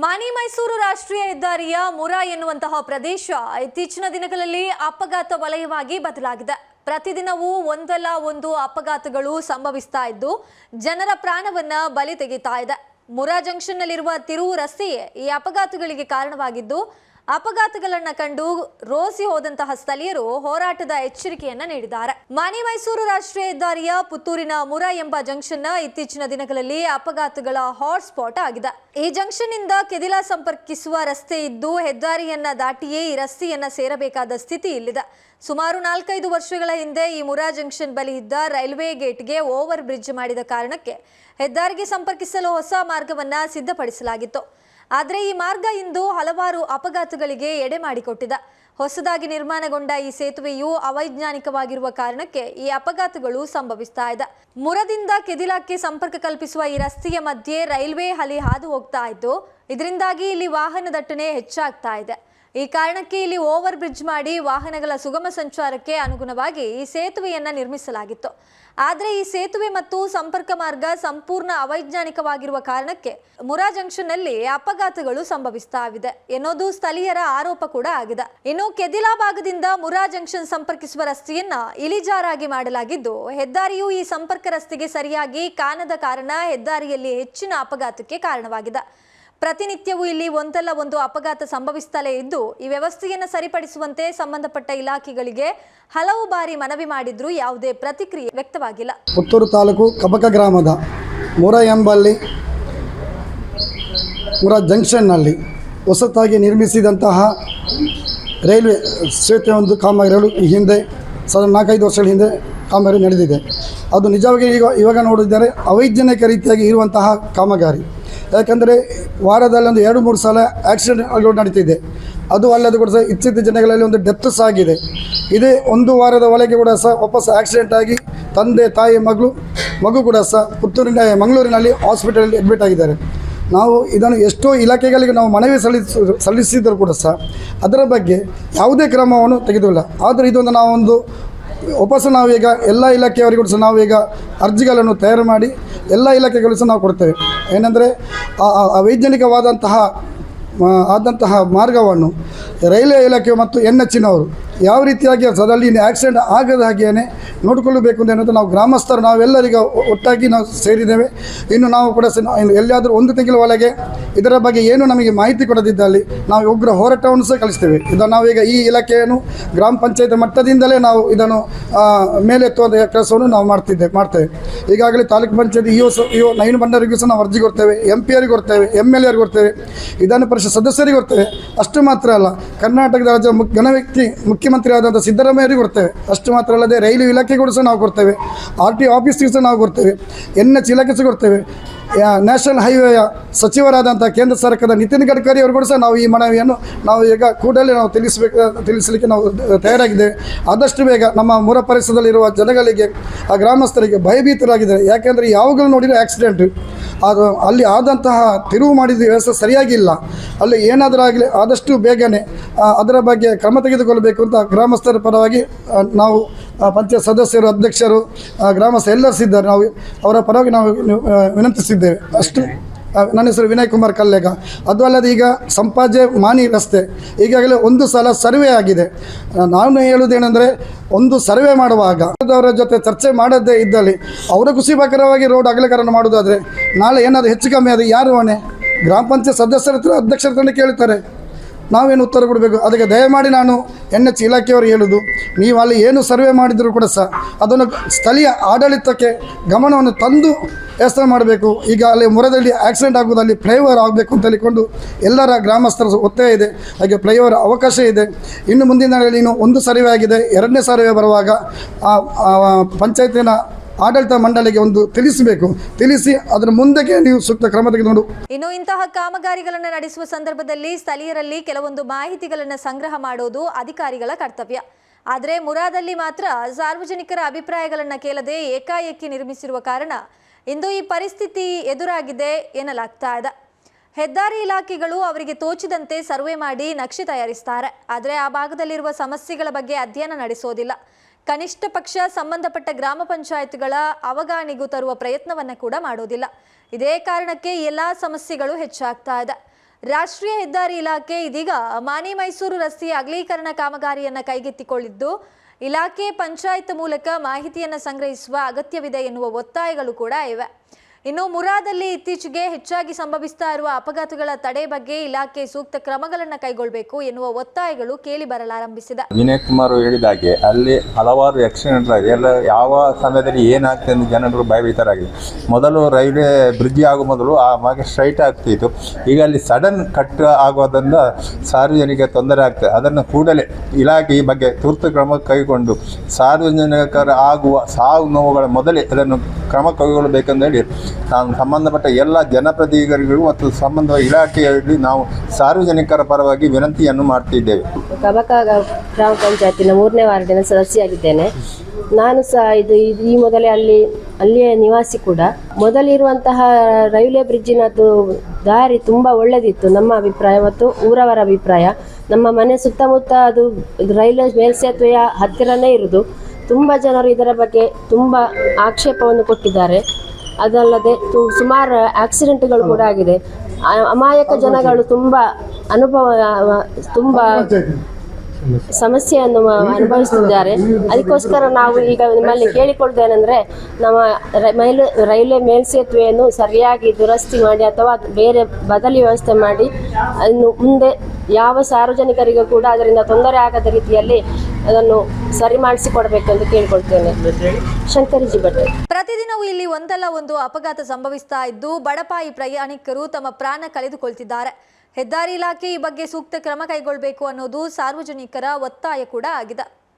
ಮನಿ ಮೈಸೂರು ರಾಷ್ಟ್ರೀಯ ಹೆದ್ದಾರಿಯ ಮುರಾ ಎನ್ನುವಂತಹ ಪ್ರದೇಶ ಇತ್ತೀಚಿನ ದಿನಗಳಲ್ಲಿ ಅಪಘಾತ ವಲಯವಾಗಿ ಬದಲಾಗಿದೆ. ಪ್ರತಿದಿನವೂ ಒಂದಲ್ಲ ಒಂದು ಅಪಘಾತಗಳು ಸಂಭವಿಸ್ತಾ ಇದ್ದು ಜನರ ಪ್ರಾಣವನ್ನ ಬಲಿ ತೆಗಿತಾ ಇದೆ. ಮುರಾ ಜಂಕ್ಷನ್ನಲ್ಲಿರುವ ತಿರುವು ರಸ್ತೆಯೇ ಈ ಅಪಘಾತಗಳಿಗೆ ಕಾರಣವಾಗಿದ್ದು ಅಪಘಾತಗಳನ್ನ ಕಂಡು ರೋಸಿ ಹೋದಂತಹ ಸ್ಥಳೀಯರು ಹೋರಾಟದ ಎಚ್ಚರಿಕೆಯನ್ನ ನೀಡಿದ್ದಾರೆ. ಮಾನಿ ಮೈಸೂರು ರಾಷ್ಟ್ರೀಯ ಹೆದ್ದಾರಿಯ ಪುತ್ತೂರಿನ ಮುರ ಎಂಬ ಜಂಕ್ಷನ್ ಇತ್ತೀಚಿನ ದಿನಗಳಲ್ಲಿ ಅಪಘಾತಗಳ ಹಾಟ್ಸ್ಪಾಟ್ ಆಗಿದೆ. ಈ ಜಂಕ್ಷನ್ ಇಂದ ಕೆದಿಲ ಸಂಪರ್ಕಿಸುವ ರಸ್ತೆ ಇದ್ದು ಹೆದ್ದಾರಿಯನ್ನ ದಾಟಿಯೇ ಈ ರಸ್ತೆಯನ್ನ ಸೇರಬೇಕಾದ ಸ್ಥಿತಿ ಇಲ್ಲಿದೆ. ಸುಮಾರು ನಾಲ್ಕೈದು ವರ್ಷಗಳ ಹಿಂದೆ ಈ ಮುರಾ ಜಂಕ್ಷನ್ ಬಳಿ ಇದ್ದ ರೈಲ್ವೆ ಗೇಟ್ಗೆ ಓವರ್ ಬ್ರಿಡ್ಜ್ ಮಾಡಿದ ಕಾರಣಕ್ಕೆ ಹೆದ್ದಾರಿಗೆ ಸಂಪರ್ಕಿಸಲು ಹೊಸ ಮಾರ್ಗವನ್ನ ಸಿದ್ಧಪಡಿಸಲಾಗಿತ್ತು. ಆದರೆ ಈ ಮಾರ್ಗ ಇಂದು ಹಲವಾರು ಅಪಘಾತಗಳಿಗೆ ಎಡೆ ಮಾಡಿಕೊಟ್ಟಿದೆ. ಹೊಸದಾಗಿ ನಿರ್ಮಾಣಗೊಂಡ ಈ ಸೇತುವೆಯು ಅವೈಜ್ಞಾನಿಕವಾಗಿರುವ ಕಾರಣಕ್ಕೆ ಈ ಅಪಘಾತಗಳು ಸಂಭವಿಸ್ತಾ ಇದೆ. ಮುರದಿಂದ ಕೆದಿಲಾಕ್ಕೆ ಸಂಪರ್ಕ ಕಲ್ಪಿಸುವ ಈ ರಸ್ತೆಯ ಮಧ್ಯೆ ರೈಲ್ವೆ ಹಲಿ ಹಾದು ಹೋಗ್ತಾ ಇದ್ದು, ಇದರಿಂದಾಗಿ ಇಲ್ಲಿ ವಾಹನ ದಟ್ಟಣೆ ಹೆಚ್ಚಾಗ್ತಾ ಇದೆ. ಈ ಕಾರಣಕ್ಕೆ ಇಲ್ಲಿ ಓವರ್ ಬ್ರಿಡ್ಜ್ ಮಾಡಿ ವಾಹನಗಳ ಸುಗಮ ಸಂಚಾರಕ್ಕೆ ಅನುಗುಣವಾಗಿ ಈ ಸೇತುವೆಯನ್ನು ನಿರ್ಮಿಸಲಾಗಿತ್ತು. ಆದರೆ ಈ ಸೇತುವೆ ಮತ್ತು ಸಂಪರ್ಕ ಮಾರ್ಗ ಸಂಪೂರ್ಣ ಅವೈಜ್ಞಾನಿಕವಾಗಿರುವ ಕಾರಣಕ್ಕೆ ಮುರಾ ಜಂಕ್ಷನ್ನಲ್ಲಿ ಅಪಘಾತಗಳು ಸಂಭವಿಸ್ತಾ ಇದೆ ಎನ್ನುವುದು ಸ್ಥಳೀಯರ ಆರೋಪ ಕೂಡ ಆಗಿದೆ. ಇನ್ನು ಕೆದಿಲಾ ಭಾಗದಿಂದ ಮುರಾ ಜಂಕ್ಷನ್ ಸಂಪರ್ಕಿಸುವ ರಸ್ತೆಯನ್ನ ಇಳಿಜಾರಾಗಿ ಮಾಡಲಾಗಿದ್ದು, ಹೆದ್ದಾರಿಯು ಈ ಸಂಪರ್ಕ ರಸ್ತೆಗೆ ಸರಿಯಾಗಿ ಕಾಣದ ಕಾರಣ ಹೆದ್ದಾರಿಯಲ್ಲಿ ಹೆಚ್ಚಿನ ಅಪಘಾತಕ್ಕೆ ಕಾರಣವಾಗಿದೆ. ಪ್ರತಿನಿತ್ಯವೂ ಇಲ್ಲಿ ಒಂದಲ್ಲ ಒಂದು ಅಪಘಾತ ಸಂಭವಿಸುತ್ತಲೇ ಇದ್ದು, ಈ ವ್ಯವಸ್ಥೆಯನ್ನು ಸರಿಪಡಿಸುವಂತೆ ಸಂಬಂಧಪಟ್ಟ ಇಲಾಖೆಗಳಿಗೆ ಹಲವು ಬಾರಿ ಮನವಿ ಮಾಡಿದ್ರೂ ಯಾವುದೇ ಪ್ರತಿಕ್ರಿಯೆ ವ್ಯಕ್ತವಾಗಿಲ್ಲ. ಪುತ್ತೂರು ತಾಲೂಕು ಕಬಕ ಗ್ರಾಮದ ಮುರ ಎಂಬಲ್ಲಿ ಮುರ ಜಂಕ್ಷನ್ನಲ್ಲಿ ಹೊಸತಾಗಿ ನಿರ್ಮಿಸಿದಂತಹ ರೈಲ್ವೆ ಸೇತುವೆ ಒಂದು ಕಾಮಗಾರಿಗಳು ಈ ಹಿಂದೆ ಸಾವಿರದ ನಾಲ್ಕೈದು ವರ್ಷಗಳ ಹಿಂದೆ ಕಾಮಗಾರಿ ನಡೆದಿದೆ. ಅದು ನಿಜವಾಗಿ ಈಗ, ಇವಾಗ ನೋಡಿದರೆ ಅವೈಜ್ಞಾನಿಕ ರೀತಿಯಾಗಿ ಇರುವಂತಹ ಕಾಮಗಾರಿ. ಯಾಕಂದರೆ ವಾರದಲ್ಲಿ ಒಂದು ಎರಡು, ಮೂರು ಸಲ ಆಕ್ಸಿಡೆಂಟ್ಗಳು ನಡೀತಿದೆ. ಅದು ಅಲ್ಲದೆ ಕೂಡ ಸಹ ಇತ್ತೀಚಿನ ದಿನಗಳಲ್ಲಿ ಒಂದು ಡೆತ್ ಸಹ ಆಗಿದೆ. ಇದೇ ಒಂದು ವಾರದ ಒಳಗೆ ಕೂಡ ಸಹ ವಾಪಸ್ ಆಕ್ಸಿಡೆಂಟ್ ಆಗಿ ತಂದೆ, ತಾಯಿ, ಮಗಳು, ಮಗು ಕೂಡ ಸಹ ಪುತ್ತೂರಿನ, ಮಂಗಳೂರಿನಲ್ಲಿ ಹಾಸ್ಪಿಟಲಲ್ಲಿ ಅಡ್ಮಿಟ್ ಆಗಿದ್ದಾರೆ. ನಾವು ಇದನ್ನು ಎಷ್ಟೋ ಇಲಾಖೆಗಳಿಗೆ ನಾವು ಮನವಿ ಸಲ್ಲಿಸ, ಸಲ್ಲಿಸಿದರೂ ಕೂಡ ಸಹ ಅದರ ಬಗ್ಗೆ ಯಾವುದೇ ಕ್ರಮವನ್ನು ತೆಗೆದಿಲ್ಲ ಆದರೆ ಇದೊಂದು ನಾವೊಂದು ವಾಪಸ್ಸು ನಾವೀಗ ಎಲ್ಲ ಇಲಾಖೆಯವರಿಗೂ ಸಹ ನಾವೀಗ ಅರ್ಜಿಗಳನ್ನು ತಯಾರು ಮಾಡಿ ಎಲ್ಲ ಇಲಾಖೆಗಳು ಸಹ ನಾವು ಕೊಡ್ತೇವೆ. ಏನಂದರೆ ಅವೈಜ್ಞಾನಿಕವಾದಂತಹ ಆ, ಆದಂತಹ ಮಾರ್ಗವನ್ನು ರೈಲ್ವೆ ಇಲಾಖೆ ಮತ್ತು ಎನ್ ಎಚ್ಚಿನವರು ಯಾವ ರೀತಿಯಾಗಿ ಅದರಲ್ಲಿ ಆಕ್ಸಿಡೆಂಟ್ ಆಗದ ಹಾಗೆಯೇ ನೋಡಿಕೊಳ್ಳಬೇಕು ಅಂತ ಏನಂತ ನಾವು ಗ್ರಾಮಸ್ಥರು ನಾವೆಲ್ಲರಿಗ ಒಟ್ಟಾಗಿ ನಾವು ಸೇರಿದ್ದೇವೆ. ಇನ್ನು ನಾವು ಕೂಡ ಎಲ್ಲಿಯಾದರೂ ಒಂದು ತಿಂಗಳ ಒಳಗೆ ಇದರ ಬಗ್ಗೆ ಏನು ನಮಗೆ ಮಾಹಿತಿ ಕೊಡದಿದ್ದಲ್ಲಿ ನಾವು ಉಗ್ರ ಹೋರಾಟವನ್ನು ಸಹ ಕಳಿಸ್ತೇವೆ ಇದನ್ನು ನಾವೀಗ ಈ ಇಲಾಖೆಯನ್ನು ಗ್ರಾಮ ಪಂಚಾಯತ್ ಮಟ್ಟದಿಂದಲೇ ನಾವು ಇದನ್ನು ಮೇಲೆತ್ತುವ ಕೆಲಸವನ್ನು ನಾವು ಮಾಡ್ತಿದ್ದೆ, ಮಾಡ್ತೇವೆ. ಈಗಾಗಲೇ ತಾಲೂಕು ಪಂಚಾಯತ್ ಇ ಇ ನೈನ್ ಬಂಡರಿಗೂ ಸಹ ನಾವು ಅರ್ಜಿ ಕೊಡ್ತೇವೆ ಎಂ ಪಿ ಅವರಿಗೆ ಕೊಡ್ತೇವೆ ಎಂ ಎಲ್ ಎರಿಗೆ ಕೊಡ್ತೇವೆ ವಿಧಾನ ಪರಿಷತ್ ಸದಸ್ಯರಿಗೆ ಕೊಡ್ತೇವೆ. ಅಷ್ಟು ಮಾತ್ರ ಅಲ್ಲ, ಕರ್ನಾಟಕದ ರಾಜ್ಯ ಮುಖ್ಯ ವ್ಯಕ್ತಿ ಮುಖ್ಯಮಂತ್ರಿ ಆದಂಥ ಸಿದ್ದರಾಮಯ್ಯರಿಗೆ ಕೊಡ್ತೇವೆ. ಅಷ್ಟು ಮಾತ್ರ ಅಲ್ಲದೆ ರೈಲ್ವೆ ಇಲಾಖೆಗೂ ಸಹ ನಾವು ಕೊಡ್ತೇವೆ. ಆರ್ ಟಿ ಆಫೀಸ್ಗೆ ಸಹ ನಾವು ಕೊಡ್ತೇವೆ. ಎನ್ ಎಚ್ ಇಲಾಖೆ ಸಹ ಕೊಡ್ತೇವೆ ನ್ಯಾಷನಲ್ ಹೈವೇಯ ಸಚಿವರಾದಂಥ ಕೇಂದ್ರ ಸರ್ಕಾರದ ನಿತಿನ್ ಗಡ್ಕರಿ ಅವರು ಕೂಡ ಸಹ ನಾವು ಈ ಮನವಿಯನ್ನು ನಾವು ಈಗ ಕೂಡಲೇ ನಾವು ತಿಳಿಸಬೇಕು, ತಿಳಿಸಲಿಕ್ಕೆ ನಾವು ತಯಾರಾಗಿದ್ದೇವೆ. ಆದಷ್ಟು ಬೇಗ ನಮ್ಮ ಮೂರ ಪರಿಸರದಲ್ಲಿರುವ ಜನಗಳಿಗೆ, ಆ ಗ್ರಾಮಸ್ಥರಿಗೆ ಭಯಭೀತರಾಗಿದ್ದಾರೆ. ಯಾಕೆಂದರೆ ಯಾವಾಗಲೂ ನೋಡಿದರೆ ಆಕ್ಸಿಡೆಂಟ್ ಅದು ಅಲ್ಲಿ ಆದಂತಹ ತಿರುವು ಮಾಡಿದ ವ್ಯವಸ್ಥೆ ಸರಿಯಾಗಿಲ್ಲ ಅಲ್ಲಿ ಏನಾದರೂ ಆಗಲಿ ಆದಷ್ಟು ಬೇಗನೆ ಅದರ ಬಗ್ಗೆ ಕ್ರಮ ತೆಗೆದುಕೊಳ್ಳಬೇಕು ಅಂತ ಗ್ರಾಮಸ್ಥರ ಪರವಾಗಿ ನಾವು ಪಂಚಾಯತ್ ಸದಸ್ಯರು, ಅಧ್ಯಕ್ಷರು ಗ್ರಾಮಸ್ಥ ಎಲ್ಲರೂ ಇದ್ದಾರೆ. ನಾವು ಅವರ ಪರವಾಗಿ ನಾವು ವಿನಂತಿಸಿದ್ದೇವೆ. ಅಷ್ಟು. ನನ್ನ ಹೆಸರು ವಿನಯ್ ಕುಮಾರ್ ಕಲ್ಲೇಗ. ಅದು ಅಲ್ಲದೆ ಈಗ ಸಂಪಾಜೆ ಮಾನಿ ರಸ್ತೆ. ಈಗಾಗಲೇ ಒಂದು ಸಲ ಸರ್ವೆ ಆಗಿದೆ. ನಾನು ಹೇಳುವುದೇನೆಂದರೆ, ಒಂದು ಸರ್ವೆ ಮಾಡುವಾಗ ಅವರ ಜೊತೆ ಚರ್ಚೆ ಮಾಡದೇ ಇದ್ದಲ್ಲಿ ಅವರ ಖುಷಿಪಕರವಾಗಿ ರೋಡ್ ಅಗಲೀಕರಣ ಮಾಡುವುದಾದರೆ ನಾಳೆ ಏನಾದರೂ ಹೆಚ್ಚು ಕಮ್ಮಿ ಆದರೆ ಯಾರು ಹೊಣೆ? ಗ್ರಾಮ ಪಂಚಾಯತ್ ಸದಸ್ಯರ ಹತ್ರ ಅಧ್ಯಕ್ಷರ ಹತ್ರ ಕೇಳ್ತಾರೆ. ನಾವೇನು ಉತ್ತರ ಕೊಡಬೇಕು? ಅದಕ್ಕೆ ದಯಮಾಡಿ ನಾನು ಎನ್ ಎಚ್ ಇಲಾಖೆಯವರು ಹೇಳೋದು, ನೀವು ಅಲ್ಲಿ ಏನು ಸರ್ವೆ ಮಾಡಿದರೂ ಕೂಡ ಸಹ ಅದನ್ನು ಸ್ಥಳೀಯ ಆಡಳಿತಕ್ಕೆ ಗಮನವನ್ನು ತಂದು ವ್ಯವಸ್ಥೆ ಮಾಡಬೇಕು. ಈಗ ಅಲ್ಲಿ ಮೊರದಲ್ಲಿ ಆಕ್ಸಿಡೆಂಟ್ ಆಗುವುದಲ್ಲಿ ಫ್ಲೈಓವರ್ ಆಗಬೇಕು ಅಂತ ಹೇಳಿಕೊಂಡು ಎಲ್ಲರ ಗ್ರಾಮಸ್ಥರ ಒತ್ತಾಯ ಇದೆ. ಹಾಗೆ ಫ್ಲೈಓವರ್ ಅವಕಾಶ ಇದೆ. ಇನ್ನು ಮುಂದಿನ ಇನ್ನು ಒಂದು ಸರ್ವೆ ಆಗಿದೆ. ಎರಡನೇ ಸರ್ವೆ ಬರುವಾಗ ಪಂಚಾಯತಿನ ಆಡಳಿತ ಮಂಡಳಿಗೆ ಒಂದು ತಿಳಿಸಬೇಕು. ತಿಳಿಸಿ ಅದರ ಮುಂದಕ್ಕೆ ನೀವು ಸೂಕ್ತ ಕ್ರಮ ತೆಗೆದುಕೊಂಡು. ಇನ್ನು ಇಂತಹ ಕಾಮಗಾರಿಗಳನ್ನು ನಡೆಸುವ ಸಂದರ್ಭದಲ್ಲಿ ಸ್ಥಳೀಯರಲ್ಲಿ ಕೆಲವೊಂದು ಮಾಹಿತಿಗಳನ್ನು ಸಂಗ್ರಹ ಮಾಡೋದು ಅಧಿಕಾರಿಗಳ ಕರ್ತವ್ಯ. ಆದರೆ ಮುರಾದಲ್ಲಿ ಮಾತ್ರ ಸಾರ್ವಜನಿಕರ ಅಭಿಪ್ರಾಯಗಳನ್ನು ಕೇಳದೆ ಏಕಾಏಕಿ ನಿರ್ಮಿಸಿರುವ ಕಾರಣ ಇಂದು ಈ ಪರಿಸ್ಥಿತಿ ಎದುರಾಗಿದೆ ಎನ್ನಲಾಗ್ತಾ ಇದೆ. ಹೆದ್ದಾರಿ ಇಲಾಖೆಗಳು ಅವರಿಗೆ ತೋಚಿದಂತೆ ಸರ್ವೆ ಮಾಡಿ ನಕ್ಷೆ ತಯಾರಿಸ್ತಾರೆ. ಆದರೆ ಆ ಭಾಗದಲ್ಲಿರುವ ಸಮಸ್ಯೆಗಳ ಬಗ್ಗೆ ಅಧ್ಯಯನ ನಡೆಸೋದಿಲ್ಲ. ಕನಿಷ್ಠ ಪಕ್ಷ, ಸಂಬಂಧಪಟ್ಟ ಗ್ರಾಮ ಪಂಚಾಯತ್ಗಳ ಅವಗಾಣಿಗೂ ತರುವ ಪ್ರಯತ್ನವನ್ನ ಕೂಡ ಮಾಡೋದಿಲ್ಲ. ಇದೇ ಕಾರಣಕ್ಕೆ ಎಲ್ಲ ಸಮಸ್ಯೆಗಳು ಹೆಚ್ಚಾಗ್ತಾ ಇದೆ. ರಾಷ್ಟ್ರೀಯ ಹೆದ್ದಾರಿ ಇಲಾಖೆ ಇದೀಗ ಮಾನಿ ಮೈಸೂರು ರಸ್ತೆಯ ಅಗಲೀಕರಣ ಕಾಮಗಾರಿಯನ್ನ ಕೈಗೆತ್ತಿಕೊಳ್ಳಿದ್ದು, ಇಲಾಖೆ ಪಂಚಾಯತ್ ಮೂಲಕ ಮಾಹಿತಿಯನ್ನು ಸಂಗ್ರಹಿಸುವ ಅಗತ್ಯವಿದೆ ಎನ್ನುವ ಒತ್ತಾಯಗಳು ಕೂಡ ಇವೆ. ಇನ್ನು ಮುರಾದಲ್ಲಿ ಇತ್ತೀಚೆಗೆ ಹೆಚ್ಚಾಗಿ ಸಂಭವಿಸ್ತಾ ಇರುವ ಅಪಘಾತಗಳ ತಡೆ ಬಗ್ಗೆ ಇಲಾಖೆ ಸೂಕ್ತ ಕ್ರಮಗಳನ್ನು ಕೈಗೊಳ್ಳಬೇಕು ಎನ್ನುವ ಒತ್ತಾಯಗಳು ಕೇಳಿ ಬರಲಾರಂಭಿಸಿದೆ ವಿನಯ್ ಕುಮಾರ್ ಹೇಳಿದ ಹಾಗೆ ಅಲ್ಲಿ ಹಲವಾರು ಆಕ್ಸಿಡೆಂಟ್ ಆಗಿದೆ. ಎಲ್ಲ ಯಾವ ಸಮಯದಲ್ಲಿ ಏನಾಗ್ತದೆ ಎಂದು ಜನರು ಭಯಭೀತರಾಗಿದೆ ಮೊದಲು ರೈಲ್ವೆ ಬ್ರಿಡ್ಜ್ ಆಗುವ ಮೊದಲು ಆ ಮಗ ಸ್ಟ್ರೈಟ್ ಆಗ್ತಿತ್ತು. ಈಗ ಅಲ್ಲಿ ಸಡನ್ ಕಟ್ ಆಗೋದ್ರಿಂದ ಸಾರ್ವಜನಿಕ ತೊಂದರೆ ಆಗ್ತದೆ. ಅದನ್ನು ಕೂಡಲೇ ಇಲಾಖೆ ಈ ಬಗ್ಗೆ ತುರ್ತು ಕ್ರಮ ಕೈಗೊಂಡು ಸಾರ್ವಜನಿಕರ ಆಗುವ ಸಾವು ನೋವುಗಳ ಮೊದಲೇ ಅದನ್ನು ಕ್ರಮ ಕೈಗೊಳ್ಳಬೇಕೆಂದೇಳಿ ನಾನು ಸಂಬಂಧಪಟ್ಟ ಎಲ್ಲ ಜನಪ್ರತಿನಿಧಿಗಳಿಗೂ ಮತ್ತು ಸಂಬಂಧ ಇಲಾಖೆಯಲ್ಲಿ ನಾವು ಸಾರ್ವಜನಿಕರ ಪರವಾಗಿ ವಿನಂತಿಯನ್ನು ಮಾಡ್ತಿದ್ದೇವೆ. ಕಬಕ ಗ್ರಾಮ ಪಂಚಾಯತಿನ ಮೂರನೇ ವಾರ್ಡಿನ ಸದಸ್ಯಾಗಿದ್ದೇನೆ ನಾನು ಸಹ ಇದು ಈ ಮೊದಲೇ ಅಲ್ಲಿ, ಅಲ್ಲಿಯ ನಿವಾಸಿ ಕೂಡ. ಮೊದಲಿರುವಂತಹ ರೈಲ್ವೆ ಬ್ರಿಡ್ಜಿನದ್ದು ದಾರಿ ತುಂಬ ಒಳ್ಳೆದಿತ್ತು, ನಮ್ಮ ಅಭಿಪ್ರಾಯ ಮತ್ತು ಊರವರ ಅಭಿಪ್ರಾಯ. ನಮ್ಮ ಮನೆ ಸುತ್ತಮುತ್ತ ಅದು ರೈಲ್ವೆ ಮೇಲ್ಸೇತುವೆಯ ಹತ್ತಿರನೇ ಇರುವುದು. ತುಂಬ ಜನರು ಇದರ ಬಗ್ಗೆ ತುಂಬ ಆಕ್ಷೇಪವನ್ನು ಕೊಟ್ಟಿದ್ದಾರೆ. ಅದಲ್ಲದೆ ಸುಮಾರು ಆಕ್ಸಿಡೆಂಟ್ಗಳು ಕೂಡ ಆಗಿದೆ. ಅಮಾಯಕ ಜನಗಳು ತುಂಬ ಅನುಭವ ತುಂಬ ಸಮಸ್ಯೆಯನ್ನು ಅನುಭವಿಸುತ್ತಿದ್ದಾರೆ ಅದಕ್ಕೋಸ್ಕರ ನಾವು ಈಗ ನಿಮ್ಮಲ್ಲಿ ಕೇಳಿಕೊಳ್ತೇನೆಂದ್ರೆ ನಮ್ಮ ಮೈಲು ರೈಲ್ವೆ ಮೇಲ್ಸೇತುವೆಯನ್ನು ಸರಿಯಾಗಿ ದುರಸ್ತಿ ಮಾಡಿ ಅಥವಾ ಬೇರೆ ಬದಲಿ ವ್ಯವಸ್ಥೆ ಮಾಡಿ ಅದನ್ನು ಮುಂದೆ ಯಾವ ಸಾರ್ವಜನಿಕರಿಗೂ ಕೂಡ ಅದರಿಂದ ತೊಂದರೆ ಆಗದ ರೀತಿಯಲ್ಲಿ ಅದನ್ನು ಸರಿ ಮಾಡಿಸಿಕೊಡಬೇಕೆಂದು ಕೇಳಿಕೊಳ್ತೇನೆ. ಶಂಕರಿಜಿ ಭಟ್. ಪ್ರತಿದಿನವೂ ಇಲ್ಲಿ ಒಂದಲ್ಲ ಒಂದು ಅಪಘಾತ ಸಂಭವಿಸ್ತಾ ಇದ್ದು ಬಡಪಾಯಿ ಪ್ರಯಾಣಿಕರು ತಮ್ಮ ಪ್ರಾಣ ಕಳೆದುಕೊಳ್ತಿದ್ದಾರೆ. ಹೆದ್ದಾರಿ ಇಲಾಖೆ ಈ ಬಗ್ಗೆ ಸೂಕ್ತ ಕ್ರಮ ಕೈಗೊಳ್ಳಬೇಕು ಅನ್ನೋದು ಸಾರ್ವಜನಿಕರ ಒತ್ತಾಯ ಕೂಡ ಆಗಿದೆ.